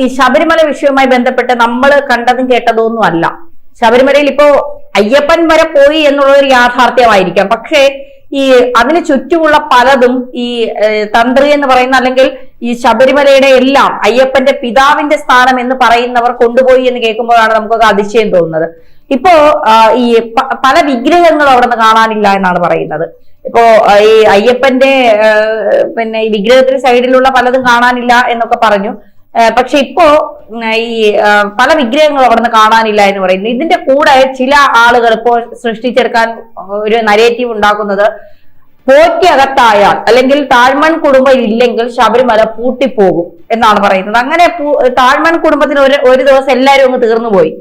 ഈ ശബരിമല വിഷയവുമായി ബന്ധപ്പെട്ട് നമ്മൾ കണ്ടതും കേട്ടതും ഒന്നും അല്ല. ശബരിമലയിൽ ഇപ്പോ അയ്യപ്പൻ വരെ പോയി എന്നുള്ളൊരു യാഥാർത്ഥ്യമായിരിക്കാം. പക്ഷേ ഈ അതിന് ചുറ്റുമുള്ള പലതും ഈ തന്ത്രി എന്ന് പറയുന്ന അല്ലെങ്കിൽ ഈ ശബരിമലയുടെ എല്ലാം അയ്യപ്പന്റെ പിതാവിന്റെ സ്ഥാനം എന്ന് പറയുന്നവർ കൊണ്ടുപോയി എന്ന് കേൾക്കുമ്പോഴാണ് നമുക്കൊക്കെ അതിശയം തോന്നുന്നത്. ഇപ്പോ ഈ പല വിഗ്രഹങ്ങളും അവിടെ നിന്ന് കാണാനില്ല എന്നാണ് പറയുന്നത്. ഇപ്പോ ഈ അയ്യപ്പന്റെ പിന്നെ ഈ വിഗ്രഹത്തിന് സൈഡിലുള്ള പലതും കാണാനില്ല എന്നൊക്കെ പറഞ്ഞു. പക്ഷെ ഇപ്പോ ഈ പല വിഗ്രഹങ്ങളും അവിടെ നിന്ന് കാണാനില്ല എന്ന് പറയുന്നു. ഇതിന്റെ കൂടെ ചില ആളുകൾ ഇപ്പോൾ സൃഷ്ടിച്ചെടുക്കാൻ ഒരു നരേറ്റീവ് ഉണ്ടാക്കുന്നത് പോറ്റി അകത്തായാൽ അല്ലെങ്കിൽ താഴ്മൺ കുടുംബം ഇല്ലെങ്കിൽ ശബരിമല പൂട്ടിപ്പോകും എന്നാണ് പറയുന്നത്. അങ്ങനെ താഴ്മൺ കുടുംബത്തിന് ഒരു ഒരു ദിവസം എല്ലാരും അങ്ങ് തീർന്നു പോയി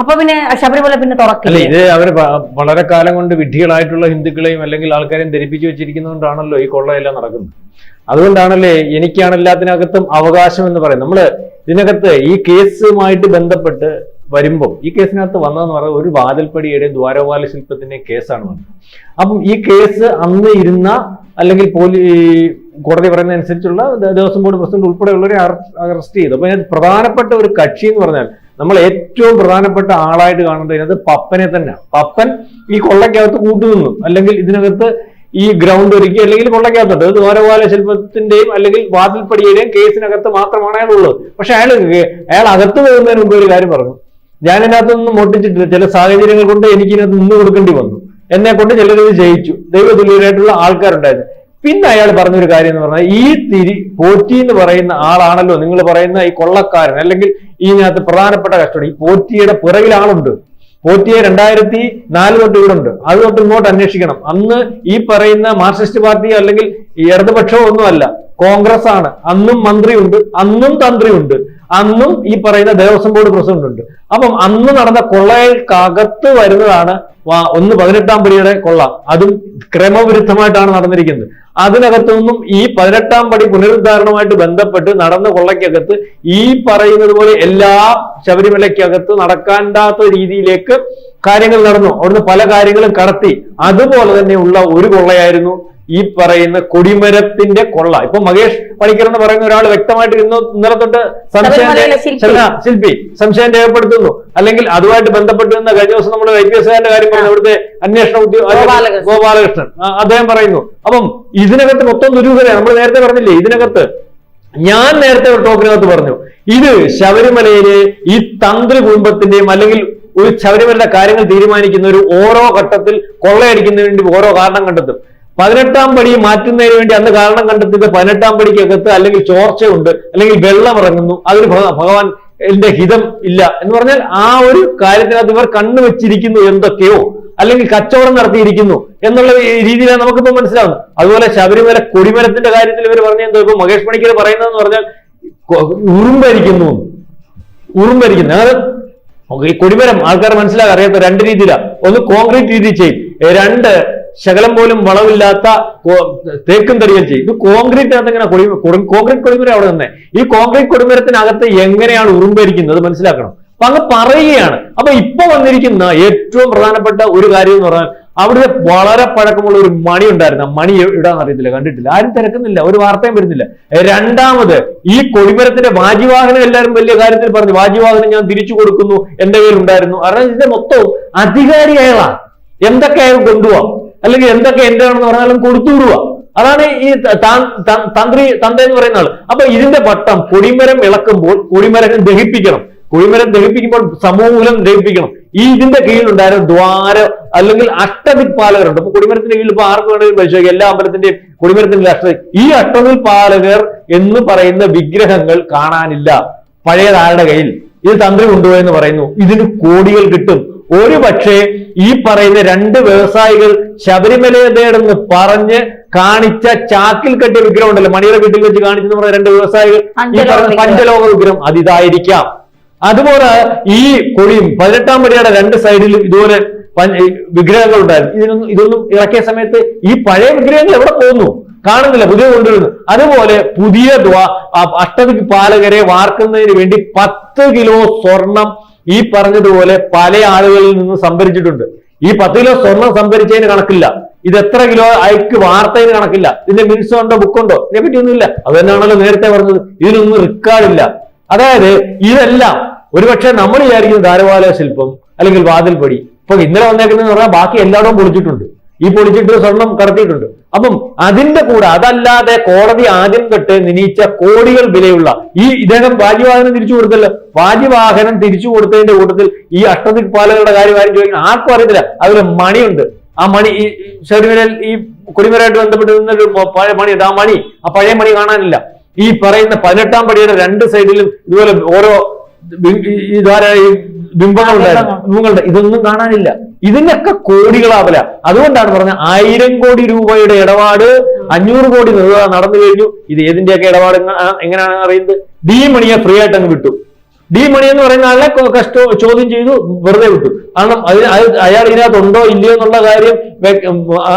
അപ്പൊ പിന്നെ ശബരിമല പിന്നെ തുറക്കില്ല? ഇത് അവർ വളരെ കാലം കൊണ്ട് വിഡ്ഢികളായിട്ടുള്ള ഹിന്ദുക്കളെയും അല്ലെങ്കിൽ ആൾക്കാരെയും ധരിപ്പിച്ചു വെച്ചിരിക്കുന്നതുകൊണ്ടാണല്ലോ ഈ കൊള്ളയെല്ലാം നടക്കുന്നത്. അതുകൊണ്ടാണല്ലേ എനിക്കാണ് എല്ലാത്തിനകത്തും അവകാശം എന്ന് പറയുന്നത്. നമ്മൾ ഇതിനകത്ത് ഈ കേസുമായിട്ട് ബന്ധപ്പെട്ട് വരുമ്പോൾ ഈ കേസിനകത്ത് വന്നതെന്ന് പറയുന്നത് ഒരു വാതിൽപ്പടിയുടെ ദ്വാരപാല ശില്പത്തിന്റെ കേസാണ് വന്നത്. അപ്പം ഈ കേസ് അന്ന് ഇരുന്ന അല്ലെങ്കിൽ പോലീ കോടതി പറയുന്ന അനുസരിച്ചുള്ള ദേവസ്വം ബോർഡ് പ്രസിഡന്റ് ഉൾപ്പെടെയുള്ളവരെ അറസ്റ്റ് ചെയ്തു. അപ്പൊ പ്രധാനപ്പെട്ട ഒരു കക്ഷി എന്ന് പറഞ്ഞാൽ നമ്മൾ ഏറ്റവും പ്രധാനപ്പെട്ട ആളായിട്ട് കാണുന്നത് ഇതിനകത്ത് പപ്പനെ തന്നെ പപ്പൻ ഈ കൊള്ളക്കകത്ത് കൂട്ടുനിന്നു. അല്ലെങ്കിൽ ഇതിനകത്ത് ഈ ഗ്രൗണ്ട് ഒരുക്കി അല്ലെങ്കിൽ കൊള്ളക്കകത്തുണ്ട് അത് ദ്വാരപാല ശില്പത്തിന്റെയും അല്ലെങ്കിൽ വാതിൽപ്പടിയുടെയും കേസിനകത്ത് മാത്രമാണ് അയാൾ ഉള്ളത് പക്ഷെ അയാൾ അയാൾ അകത്ത് പോകുന്നതിന് മുമ്പ് ഒരു കാര്യം പറഞ്ഞു. ഞാൻ ഇതിനകത്ത് നിന്ന് മോട്ടിച്ചിട്ടില്ല ചില സാഹചര്യങ്ങൾ കൊണ്ട് എനിക്ക് ഇതിനകത്ത് നിന്ന് കൊടുക്കേണ്ടി വന്നു. എന്നെ കൊണ്ട് ചിലരത് ജയിച്ചു. ദൈവതുല്യരായിട്ടുള്ള ആൾക്കാരുണ്ടായിരുന്നു. പിന്നെ അയാൾ പറഞ്ഞൊരു കാര്യം എന്ന് പറഞ്ഞാൽ ഈ തിരി പോറ്റി എന്ന് പറയുന്ന ആളാണല്ലോ നിങ്ങൾ പറയുന്ന ഈ കൊള്ളക്കാരൻ അല്ലെങ്കിൽ ഇതിനകത്ത് പ്രധാനപ്പെട്ട കഷ്ടം ഈ പോറ്റിയുടെ പിറകിൽ ആളുണ്ട്. പോറ്റിയെ രണ്ടായിരത്തി നാല് തൊട്ട് ഇവിടെ ഉണ്ട്. അത് തൊട്ട് ഇങ്ങോട്ട് അന്വേഷിക്കണം. അന്ന് ഈ പറയുന്ന മാർക്സിസ്റ്റ് പാർട്ടി അല്ലെങ്കിൽ ഇടതുപക്ഷമോ ഒന്നുമല്ല കോൺഗ്രസ് ആണ് അന്നും മന്ത്രിയുണ്ട് അന്നും തന്ത്രിയുണ്ട്. അന്നും ഈ പറയുന്ന ദേവസ്വം ബോർഡ് പ്രസിഡന്റ് ഉണ്ട്. അപ്പം അന്ന് നടന്ന കൊള്ളകൾക്കകത്ത് വരുന്നതാണ് ഒന്ന് പതിനെട്ടാം പടിയുടെ കൊള്ള. അതും ക്രമവിരുദ്ധമായിട്ടാണ് നടന്നിരിക്കുന്നത്. അതിനകത്തു നിന്നും ഈ പതിനെട്ടാം പടി പുനരുദ്ധാരണവുമായിട്ട് ബന്ധപ്പെട്ട് നടന്ന കൊള്ളയ്ക്കകത്ത് ഈ പറയുന്നത് പോലെ എല്ലാ ശബരിമലയ്ക്കകത്ത് നടക്കാണ്ടാത്ത രീതിയിലേക്ക് കാര്യങ്ങൾ നടന്നു. അവിടുന്ന് പല കാര്യങ്ങളും കടത്തി. അതുപോലെ തന്നെയുള്ള ഒരു കൊള്ളയായിരുന്നു ഈ പറയുന്ന കൊടിമരത്തിന്റെ കൊള്ള. ഇപ്പൊ മഹേഷ് പണിക്കർ എന്ന് പറയുന്ന ഒരാൾ വ്യക്തമായിട്ട് ഇന്ന് ഇന്നലെ തൊട്ട് സംശയം ശില്പി. സംശയം രേഖപ്പെടുത്തുന്നു. അല്ലെങ്കിൽ അതുമായിട്ട് ബന്ധപ്പെട്ട് നിന്ന കഴിഞ്ഞ ദിവസം നമ്മൾ ഐ പി എസ്കാരന്റെ കാര്യം പറഞ്ഞു. അവിടുത്തെ അന്വേഷണ ഉദ്യോഗ ഗോപാലകൃഷ്ണൻ. ഗോപാലകൃഷ്ണൻ. അദ്ദേഹം പറയുന്നു. അപ്പം ഇതിനകത്ത് മൊത്തം ദുരൂഹതയാണ്. നമ്മൾ നേരത്തെ പറഞ്ഞില്ലേ ഇതിനകത്ത് ഞാൻ നേരത്തെ ഒരു ടോക്കിനകത്ത് പറഞ്ഞു. ഇത് ശബരിമലയിലെ ഈ തന്ത്രി കുടുംബത്തിന്റെയും അല്ലെങ്കിൽ ഒരു ശബരിമലയുടെ കാര്യങ്ങൾ തീരുമാനിക്കുന്ന ഒരു ഓരോ ഘട്ടത്തിൽ കൊള്ളയടിക്കുന്നതിന് വേണ്ടി ഓരോ കാരണം കണ്ടെത്തും. പതിനെട്ടാം പടി മാറ്റുന്നതിന് വേണ്ടി അന്ന് കാരണം കണ്ടെത്തിയത് പതിനെട്ടാം പടിക്കകത്ത് അല്ലെങ്കിൽ ചോർച്ചയുണ്ട് അല്ലെങ്കിൽ വെള്ളം ഇറങ്ങുന്നു ഭഗ- ഭഗവാൻ എന്റെ ഹിതം ഇല്ല എന്ന് പറഞ്ഞാൽ ആ ഒരു കാര്യത്തിനകത്ത് ഇവർ കണ്ണുവെച്ചിരിക്കുന്നു എന്തൊക്കെയോ അല്ലെങ്കിൽ കച്ചവടം നടത്തിയിരിക്കുന്നു എന്നുള്ള രീതിയിലാണ് നമുക്കിപ്പോ മനസ്സിലാവുന്നത്. അതുപോലെ ശബരിമല കൊടിമരത്തിന്റെ കാര്യത്തിൽ ഇവർ പറഞ്ഞ എന്തോ ഇപ്പൊ മഹേഷ് പണിക്കർ പറയുന്നതെന്ന് പറഞ്ഞാൽ ഉറുമ്പരിക്കുന്നു. ഉറുമ്പരിക്കുന്നു. അതായത് ഈ കൊടിമരം ആൾക്കാർ മനസ്സിലാക്കാൻ അറിയാത്ത രണ്ട് രീതിയിലാണ് ഒന്ന് കോൺക്രീറ്റ് രീതി ചെയ്യും. രണ്ട് ശകലം പോലും വളവില്ലാത്ത തേക്കും തടിയും ചെയ്യും. ഇത് കോൺക്രീറ്റ് അകത്ത് എങ്ങനെ കോൺക്രീറ്റ് കൊടിമരം അവിടെ തന്നെ ഈ കോൺക്രീറ്റ് കൊടിമരത്തിനകത്ത് എങ്ങനെയാണ് ഉറുമ്പരിക്കുന്നത്? മനസ്സിലാക്കണം. അപ്പൊ അങ്ങ് പറയുകയാണ്. അപ്പൊ ഇപ്പൊ വന്നിരിക്കുന്ന ഏറ്റവും പ്രധാനപ്പെട്ട ഒരു കാര്യം എന്ന് പറഞ്ഞാൽ അവിടെ വളരെ പഴക്കമുള്ള ഒരു മണി ഉണ്ടായിരുന്നു. മണി ഇടാൻ അറിയത്തില്ല. കണ്ടിട്ടില്ല. ആരും തിരക്കുന്നില്ല. ഒരു വാർത്തയും വരുന്നില്ല. രണ്ടാമത് ഈ കൊടിമരത്തിന്റെ വാജിവാഹനം എല്ലാവരും വലിയ കാര്യത്തിൽ പറഞ്ഞു. വാജിവാഹനം ഞാൻ തിരിച്ചു കൊടുക്കുന്നു. എന്റെ ഉണ്ടായിരുന്നു കാരണം ഇതിന്റെ മൊത്തവും അധികാരി എന്തൊക്കെയായാലും കൊണ്ടുപോവാം? അല്ലെങ്കിൽ എന്തൊക്കെ എന്റെ ആണെന്ന് പറഞ്ഞാലും കൊടുത്തു വിടുക. അതാണ് ഈ തന്ത്രി തന്ത എന്ന് പറയുന്ന ആൾ. അപ്പൊ ഇതിന്റെ പട്ടം കൊടിമരം ഇളക്കുമ്പോൾ കൊടിമരം ദഹിപ്പിക്കണം. കൊടിമരം ദഹിപ്പിക്കുമ്പോൾ സമൂഹം ദഹിപ്പിക്കണം. ഈ ഇതിന്റെ കീഴിലുണ്ടായിരുന്ന ദ്വാര അല്ലെങ്കിൽ അഷ്ടദിക്പാലകരുണ്ട് അപ്പൊ കൊടിമരത്തിന്റെ കീഴിൽ ഇപ്പൊ ആർക്ക് വേണമെങ്കിലും പരിശോധിക്കും. എല്ലാ അമ്പലത്തിന്റെയും കൊടിമരത്തിന്റെ അഷ്ട ഈ അഷ്ടദിക്പാലകർ എന്ന് പറയുന്ന വിഗ്രഹങ്ങൾ കാണാനില്ല. പഴയതാരുടെ കയ്യിൽ. ഇത് തന്ത്രി കൊണ്ടുപോയെന്ന് പറയുന്നു. ഇതിന് കോടികൾ കിട്ടും. ഒരു പക്ഷേ ഈ പറയുന്ന രണ്ട് വ്യവസായികൾ ശബരിമലയെ തേടെന്ന് പറഞ്ഞ് കാണിച്ച ചാക്കിൽ കെട്ടിയ വിഗ്രഹം ഉണ്ടല്ലോ. മണിയുടെ വീട്ടിൽ വെച്ച് കാണിച്ചെന്ന് പറഞ്ഞ രണ്ട് വ്യവസായികൾ ഈ പറഞ്ഞ. പഞ്ചലോക വിഗ്രഹം അതിതായിരിക്കാം അതുപോലെ ഈ കൊടിയും പതിനെട്ടാം പടിയുടെ രണ്ട് സൈഡിലും ഇതുപോലെ വിഗ്രഹങ്ങൾ ഉണ്ടായിരുന്നു. ഇതിനൊന്നും ഇതൊന്നും ഇറക്കിയ സമയത്ത് ഈ പഴയ വിഗ്രഹങ്ങൾ എവിടെ പോകുന്നു? കാണുന്നില്ല പുതിയ കൊണ്ടുവരുന്നു. അതുപോലെ പുതിയ ദ്വാ- ആ അഷ്ടദിക് പാലകരെ വാർക്കുന്നതിന് വേണ്ടി പത്ത് കിലോ സ്വർണം ഈ പറഞ്ഞതുപോലെ പല ആളുകളിൽ നിന്ന് സംഭരിച്ചിട്ടുണ്ട്. ഈ പത്ത് കിലോ സ്വർണം സംഭരിച്ചതിന് കണക്കില്ല. ഇത് എത്ര കിലോ അയക്ക് വാർത്തയിന് കണക്കില്ല. ഇതിന്റെ മിനിറ്റ്സ് ഉണ്ടോ ബുക്കുണ്ടോ ഇതിനെ പറ്റി ഒന്നുമില്ല അത് തന്നെയാണല്ലോ നേരത്തെ പറഞ്ഞത്. ഇതിനൊന്നും റിക്കാർഡില്ല അതായത് ഇതെല്ലാം ഒരുപക്ഷെ നമ്മൾ വിചാരിക്കുന്ന ധാരവാല ശില്പം അല്ലെങ്കിൽ വാതിൽപ്പടി ഇപ്പൊ ഇന്നലെ വന്നേക്കുന്നതെന്ന് പറഞ്ഞാൽ ബാക്കി എല്ലായിടവും പൊളിച്ചിട്ടുണ്ട്. ഈ പൊളിച്ചിട്ട് സ്വർണം കടത്തിയിട്ടുണ്ട്. അപ്പം അതിന്റെ കൂടെ അതല്ലാതെ കോടതി ആദ്യം തൊട്ട് നിനീച്ച കോടികൾ വിലയുള്ള ഈ ഇദ്ദേഹം വാജ്യവാഹനം തിരിച്ചു കൊടുത്തല്ലോ. വാജ്യവാഹനം തിരിച്ചു കൊടുത്തതിന്റെ കൂട്ടത്തിൽ ഈ അഷ്ടദിക്പാലകളുടെ കാര്യം ആരും ചോദിക്കണം ആർക്കും അറിയത്തില്ല. അതിൽ മണിയുണ്ട്. ആ മണി ഈ ശബരിമലയിൽ ഈ കൊടിമരമായിട്ട് ബന്ധപ്പെട്ട് പഴയ മണിയുണ്ട് ആ മണി ആ പഴയ മണി കാണാനില്ല. ഈ പറയുന്ന പതിനെട്ടാം പടിയുടെ രണ്ട് സൈഡിലും ഇതുപോലെ ഓരോ ഈ- ഈ ധാരാ ഈ ബിംബങ്ങളുടെ ഇതൊന്നും കാണാനില്ല. ഇതിനൊക്കെ കോടികളാവല. അതുകൊണ്ടാണ് പറഞ്ഞ ആയിരം കോടി രൂപയുടെ ഇടപാട് അഞ്ഞൂറ് കോടി രൂപ നടന്നു കഴിഞ്ഞു. ഇത് ഏതിന്റെയൊക്കെ ഇടപാട് എങ്ങ- എങ്ങനെയാണ് അറിയുന്നത്? ഡി മണിയെ ഫ്രീ ആയിട്ട് അങ്ങ് വിട്ടു. ഡി മണി എന്ന് പറയുന്ന ആളെ കഷ്ട ചോദ്യം ചെയ്തു വെറുതെ വിട്ടു. കാരണം അതിന് അത് അയാൾ ഇതിനകത്തുണ്ടോ ഇല്ലയോ എന്നുള്ള കാര്യം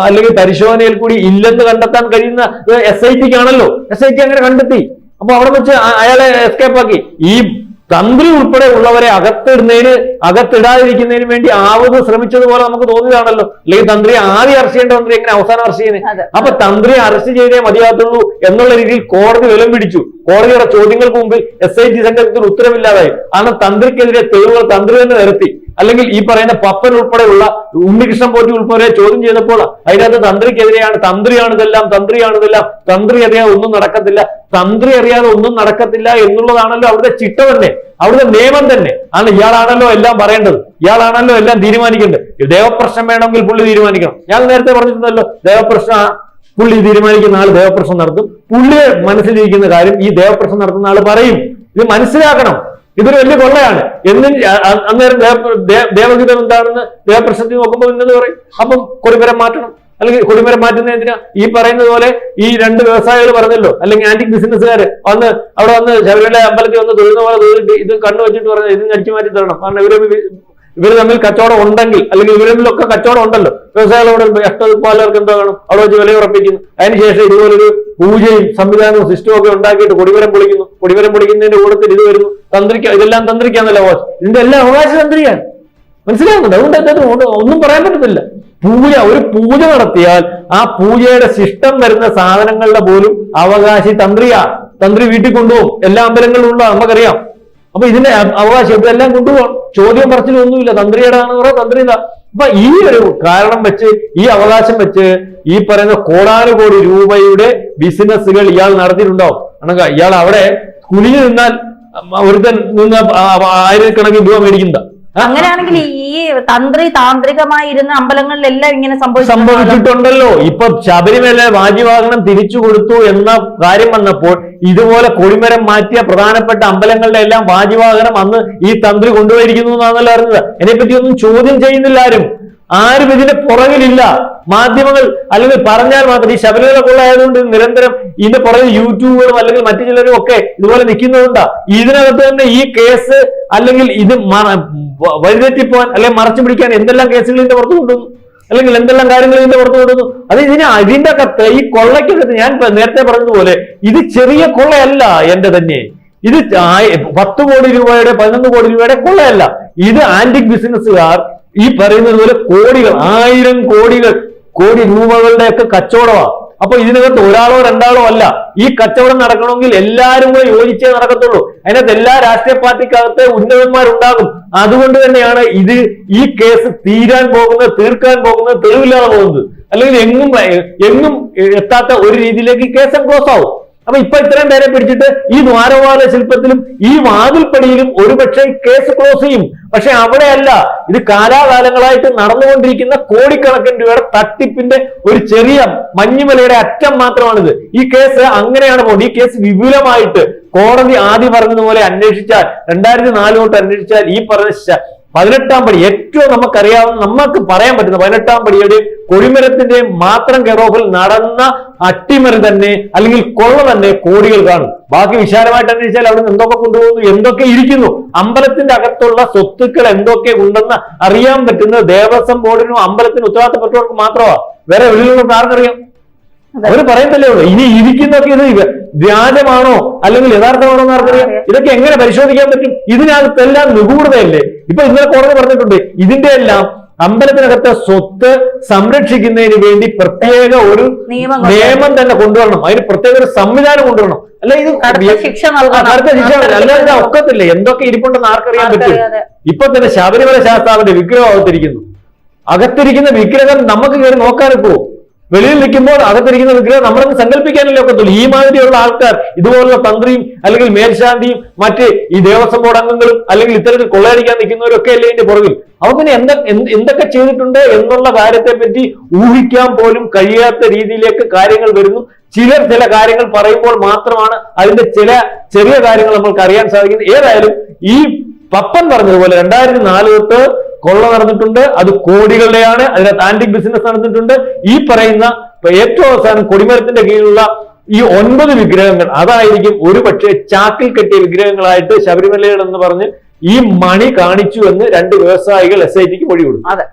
അല്ലെങ്കിൽ പരിശോധനയിൽ കൂടി ഇല്ലെന്ന് കണ്ടെത്താൻ കഴിയുന്ന എസ് ഐ ടിക്ക് ആണല്ലോ എസ് ഐ ടി അങ്ങനെ കണ്ടെത്തി. അപ്പൊ അവിടെ വെച്ച് അയാളെ എസ്കേപ്പ് ആക്കി. ഈ തന്ത്രി ഉൾപ്പെടെ ഉള്ളവരെ അകത്തിടുന്നതിന് അകത്തിടാതിരിക്കുന്നതിന് വേണ്ടി ആവുക ശ്രമിച്ചതുപോലെ നമുക്ക് തോന്നിയതാണല്ലോ. അല്ലെങ്കിൽ തന്ത്രി ആദ്യം അറസ്റ്റ് ചെയ്യേണ്ട തന്ത്രി എങ്ങനെ അവസാനം അറസ്റ്റ്. ചെയ്യുന്നത് അപ്പൊ തന്ത്രി അറസ്റ്റ് ചെയ്തേ മതിയാകത്തുള്ളൂ എന്നുള്ള രീതിയിൽ കോടതി വിലം പിടിച്ചു. കോടതിയുടെ ചോദ്യങ്ങൾക്ക് മുമ്പിൽ എസ് ഐ ടി സംഘത്തിന് ഉത്തരവില്ലാതായി കാരണം തന്ത്രിക്കെതിരെ തെളിവുകൾ തന്ത്രി തന്നെ നിരത്തി. അല്ലെങ്കിൽ ഈ പറയുന്ന പപ്പൻ ഉൾപ്പെടെയുള്ള ഉണ്ണികൃഷ്ണൻ പോറ്റി ഉൾപ്പെടെ ചോദ്യം ചെയ്തപ്പോൾ അതിനകത്ത് തന്ത്രിക്കെതിരെയാണ് തന്ത്രിയാണ് തന്ത്രിയാണിതെല്ലാം തന്ത്രിയാണ് ഇതെല്ലാം തന്ത്രി അറിയാതെ ഒന്നും നടക്കത്തില്ല തന്ത്രി അറിയാതെ ഒന്നും നടക്കത്തില്ല എന്നുള്ളതാണല്ലോ അവിടുത്തെ ചിട്ട തന്നെ അവിടുത്തെ നിയമം തന്നെ. ആണ് ഇയാളാണല്ലോ എല്ലാം പറയേണ്ടത് ഇയാളാണല്ലോ എല്ലാം തീരുമാനിക്കേണ്ടത്. ദേവപ്രശ്നം വേണമെങ്കിൽ പുള്ളി തീരുമാനിക്കണം. ഞാൻ നേരത്തെ പറഞ്ഞിട്ടുണ്ടല്ലോ ദേവപ്രശ്ന പുള്ളി തീരുമാനിക്കുന്ന ആൾ ദേവപ്രശ്നം നടത്തും. പുള്ളിയെ മനസ്സിലിരിക്കുന്ന കാര്യം ഈ ദേവപ്രശ്നം നടത്തുന്ന ആൾ പറയും. ഇത് മനസ്സിലാക്കണം. ഇതൊരു വലിയ കൊള്ളയാണ്. എന്നും അന്നേരം ദേവഗീതം എന്താണെന്ന് ദേവപ്രസക്തി നോക്കുമ്പോൾ ഇന്നത് പറയും. അപ്പം കൊടിമരം മാറ്റണം. അല്ലെങ്കിൽ കൊടിമരം മാറ്റുന്ന എന്തിനാ? ഈ പറയുന്നത് പോലെ ഈ രണ്ട് വ്യവസായികൾ പറഞ്ഞല്ലോ. അല്ലെങ്കിൽ ആന്റിക് ബിസിനസ്സുകാർ വന്ന് അവിടെ വന്ന് ശബരിമല അമ്പലത്തിൽ വന്ന് തൊഴുന്ന പോലെ തൊഴിലിട്ട് ഇത് കണ്ണു വെച്ചിട്ട് പറഞ്ഞു ഇത് അടിച്ചു മാറ്റി തരണം. കാരണം ഇവർ ഇവർ തമ്മിൽ കച്ചവടം ഉണ്ടെങ്കിൽ അല്ലെങ്കിൽ ഇവർ തമ്മിലൊക്കെ കച്ചവടം ഉണ്ടല്ലോ. വ്യവസായികളോട് അഷ്ടപാലകർക്ക് എന്തോ കാണും അവിടെ വെച്ച് വില ഉറപ്പിക്കുന്നു. അതിനുശേഷം ഇതുപോലൊരു പൂജയും സംവിധാനവും സിസ്റ്റവും ഒക്കെ ഉണ്ടാക്കിയിട്ട് കൊടിവരം പൊളിക്കുന്നു. കൊടിവരം പൊളിക്കുന്നതിന്റെ കൂടത്തിൽ ഇത് വരുന്നു. തന്ത്രിക്ക ഇതെല്ലാം തന്ത്രിക്കാന്നല്ല അവകാശം. ഇതിന്റെ എല്ലാം അവകാശ തന്ത്രിയാണ്. മനസ്സിലാകുന്നുണ്ട് അതുകൊണ്ട് ഒന്നും പറയാൻ പറ്റത്തില്ല. പൂജ ഒരു പൂജ നടത്തിയാൽ ആ പൂജയുടെ ശിഷ്ടം വരുന്ന സാധനങ്ങളുടെ പോലും അവകാശി തന്ത്രിയാ. തന്ത്രി വീട്ടിൽ കൊണ്ടുപോകും. എല്ലാ അമ്പലങ്ങളിലും ഉണ്ടോ? നമുക്കറിയാം. അപ്പൊ ഇതിന്റെ അവകാശം ഇതെല്ലാം കൊണ്ടുപോകണം. ചോദ്യം പറച്ചിലൊന്നുമില്ല തന്ത്രിയുടെ ആണെന്ന് പറയാം തന്ത്രി ഇതാ അപ്പൊ ഈ ഒരു കാരണം വെച്ച് ഈ അവകാശം വെച്ച് ഈ പറയുന്ന കോടാനുകോടി രൂപയുടെ ബിസിനസ്സുകൾ ഇയാൾ നടത്തിയിട്ടുണ്ടാവും. അണക ഇയാൾ അവിടെ കുനിഞ്ഞു നിന്നാൽ ഒരുത്തൻ നിന്ന് ആയിരക്കണക്കിന് രൂപ മേടിക്കുന്നതാ അങ്ങനെയാണെങ്കിൽ ഈ തന്ത്രി താന്ത്രികമായി ഇരുന്ന അമ്പലങ്ങളിലെല്ലാം ഇങ്ങനെ സംഭവിച്ചു സംഭവിച്ചിട്ടുണ്ടല്ലോ. ഇപ്പൊ ശബരിമല വാജിവാഹനം തിരിച്ചു കൊടുത്തു എന്ന കാര്യം വന്നപ്പോൾ ഇതുപോലെ കൊടിമരം മാറ്റിയ പ്രധാനപ്പെട്ട അമ്പലങ്ങളുടെ എല്ലാം വാജിവാഹനം അന്ന് ഈ തന്ത്രി കൊണ്ടുപോയിരിക്കുന്നു എന്നാണല്ലോ അറിഞ്ഞത്. അതിനെപ്പറ്റി ഒന്നും ചോദ്യം ചെയ്യുന്നില്ല ആരും. ആരും ഇതിന്റെ പുറകിലില്ല. മാധ്യമങ്ങൾ അല്ലെങ്കിൽ പറഞ്ഞാൽ മാത്രം ഈ ശബരിമല കൊള്ളായതുകൊണ്ട് നിരന്തരം ഇതിന്റെ പുറകിൽ യൂട്യൂബുകളും അല്ലെങ്കിൽ മറ്റു ചിലരും ഒക്കെ ഇതുപോലെ നിൽക്കുന്നതുകൊണ്ടാ. ഇതിനകത്ത് തന്നെ ഈ കേസ് അല്ലെങ്കിൽ ഇത് വഴിതെറ്റിപ്പോവാൻ അല്ലെങ്കിൽ മറച്ചു പിടിക്കാൻ എന്തെല്ലാം കേസുകൾ ഇതിന്റെ പുറത്ത് കൊണ്ടുവന്നു? അല്ലെങ്കിൽ എന്തെല്ലാം കാര്യങ്ങൾ ഇതിന്റെ പുറത്ത് കൊണ്ടുവന്നു? അത് ഇതിന് അതിന്റെ അകത്ത് ഈ കൊള്ളയ്ക്കകത്ത് ഞാൻ നേരത്തെ പറഞ്ഞതുപോലെ ഇത് ചെറിയ കൊള്ളയല്ല എന്റെ തന്നെ. ഇത് പത്ത് കോടി രൂപയുടെ പതിനൊന്ന് കോടി രൂപയുടെ കൊള്ളയല്ല. ഇത് ആന്റിക് ബിസിനസ്സുകാർ ഈ പറയുന്നത് പോലെ കോടികൾ ആയിരം കോടികൾ കോടി രൂപകളുടെയൊക്കെ കച്ചവടമാണ് അപ്പൊ ഇതിനകത്ത് ഒരാളോ രണ്ടാളോ അല്ല. ഈ കച്ചവടം നടക്കണമെങ്കിൽ എല്ലാവരും കൂടെ യോജിച്ചേ നടക്കത്തുള്ളൂ. അതിനകത്ത് എല്ലാ രാഷ്ട്രീയ പാർട്ടിക്കകത്ത് ഉന്നതന്മാരുണ്ടാകും. അതുകൊണ്ട് തന്നെയാണ് ഇത് ഈ കേസ് തീരാൻ പോകുന്നത് തീർക്കാൻ പോകുന്നത് തെളിവില്ലാതെ പോകുന്നത്. അല്ലെങ്കിൽ എങ്ങും എങ്ങും എത്താത്ത ഒരു രീതിയിലേക്ക് കേസ് ക്ലോസ് ആവും. അപ്പൊ ഇപ്പൊ ഇത്രയും പേരെ പിടിച്ചിട്ട് ഈ ദ്വാരപാല ശില്പത്തിലും ഈ വാതിൽപ്പടിയിലും ഒരുപക്ഷെ കേസ് ക്ലോസ് ചെയ്യും. പക്ഷെ അവിടെയല്ല ഇത് കാലാകാലങ്ങളായിട്ട് നടന്നുകൊണ്ടിരിക്കുന്ന കോടിക്കണക്കിന് രൂപയുടെ തട്ടിപ്പിന്റെ ഒരു ചെറിയ മഞ്ഞുമലയുടെ അറ്റം മാത്രമാണിത്. ഈ കേസ് അങ്ങനെയാണ് പോകുന്നത്. ഈ കേസ് വിപുലമായിട്ട് കോടതി ആദ്യം പറഞ്ഞതുപോലെ അന്വേഷിച്ചാൽ രണ്ടായിരത്തി നാല് തൊട്ട് അന്വേഷിച്ചാൽ ഈ പറഞ്ഞ പതിനെട്ടാം പടി. ഏറ്റവും നമുക്കറിയാവുന്ന നമുക്ക് പറയാൻ പറ്റുന്ന പതിനെട്ടാം പടിയുടെ കൊഴിമരത്തിന്റെ മാത്രം കെറോഫിൽ നടന്ന അട്ടിമറി തന്നെ അല്ലെങ്കിൽ കൊള്ള തന്നെ കോടികൾ കാണും. ബാക്കി വിശാലമായിട്ട് അന്വേഷിച്ചാൽ അവിടെ നിന്ന് എന്തൊക്കെ കൊണ്ടുപോകുന്നു എന്തൊക്കെ ഇരിക്കുന്നു അമ്പലത്തിന്റെ അകത്തുള്ള സ്വത്തുക്കൾ എന്തൊക്കെ ഉണ്ടെന്ന് അറിയാൻ പറ്റുന്നത് ദേവസ്വം ബോർഡിനും അമ്പലത്തിനും ഉത്തരവാദിത്തപ്പെട്ടവർക്ക് മാത്രമാണ് വേറെ വെളിയിലുള്ള ആർക്കറിയാം? അവർ പറയത്തല്ലേ ഉള്ളൂ. ഇനി ഇരിക്കുന്നൊക്കെ ഇത് വ്യാജമാണോ അല്ലെങ്കിൽ യഥാർത്ഥമാണോ എന്ന് ആർക്കറിയാം? ഇതൊക്കെ എങ്ങനെ പരിശോധിക്കാൻ പറ്റും? ഇതിനകത്തെല്ലാം നിഗൂഢതയല്ലേ? ഇപ്പൊ ഇന്നലെ കോടതി പറഞ്ഞിട്ടുണ്ട് ഇതിന്റെ എല്ലാം അമ്പലത്തിനകത്തെ സ്വത്ത് സംരക്ഷിക്കുന്നതിന് വേണ്ടി പ്രത്യേക ഒരു നിയമം തന്നെ കൊണ്ടുവരണം. അതിന് പ്രത്യേക ഒരു സംവിധാനം കൊണ്ടുവരണം. അല്ല ഇത് ശിക്ഷ കടുത്ത ശിക്ഷ അല്ലാതെ ഒക്കത്തില്ല. എന്തൊക്കെ ഇരിപ്പുണ്ടെന്ന് ആർക്കറിയാൻ പറ്റും? ഇപ്പൊ തന്നെ ശബരിമല ശാസ്താവിന്റെ വിഗ്രഹം അകത്തിരിക്കുന്നു. അകത്തിരിക്കുന്ന വിഗ്രഹം നമുക്ക് കയറി നോക്കാനിപ്പോ. വെളിയിൽ നിൽക്കുമ്പോൾ അകത്തിരിക്കുന്ന വിഗ്രഹം നമ്മളൊന്ന് സങ്കല്പിക്കാനല്ലേ ഒക്കത്തുള്ളൂ. ഈ മാതിരിയുള്ള ആൾക്കാർ ഇതുപോലുള്ള തന്ത്രിയും അല്ലെങ്കിൽ മേൽശാന്തിയും മറ്റ് ഈ ദേവസ്വം ബോർഡ് അംഗങ്ങളും അല്ലെങ്കിൽ ഇത്തരത്തിൽ കൊള്ളയടിക്കാൻ നിൽക്കുന്നവരൊക്കെ അല്ലേ ഇതിന്റെ പുറകിൽ? അവ പിന്നെ എന്ത എന്ത് എന്തൊക്കെ ചെയ്തിട്ടുണ്ട് എന്നുള്ള കാര്യത്തെ പറ്റി ഊഹിക്കാൻ പോലും കഴിയാത്ത രീതിയിലേക്ക് കാര്യങ്ങൾ വരുന്നു. ചിലർ ചില കാര്യങ്ങൾ പറയുമ്പോൾ മാത്രമാണ് അതിന്റെ ചില ചെറിയ കാര്യങ്ങൾ നമ്മൾക്ക് അറിയാൻ സാധിക്കുന്നത്. ഏതായാലും ഈ പപ്പൻ പറഞ്ഞതുപോലെ രണ്ടായിരത്തി നാല് തൊട്ട് കൊള്ള നടന്നിട്ടുണ്ട് അത് കോടികളുടെയാണ് അതിനകത്ത് ആന്റിക് ബിസിനസ് നടന്നിട്ടുണ്ട്. ഈ പറയുന്ന ഏറ്റവും അവസാനം കൊടിമരത്തിന്റെ കീഴിലുള്ള ഈ ഒൻപത് വിഗ്രഹങ്ങൾ അതായിരിക്കും ഒരു പക്ഷേ ചാക്കിൽ കെട്ടിയ വിഗ്രഹങ്ങളായിട്ട് ശബരിമലയിൽ എന്ന് പറഞ്ഞ് ഈ മണി കാണിച്ചു എന്ന് രണ്ട് വ്യവസായികൾ എസ് ഐ ടിക്ക് മൊഴി അതെ.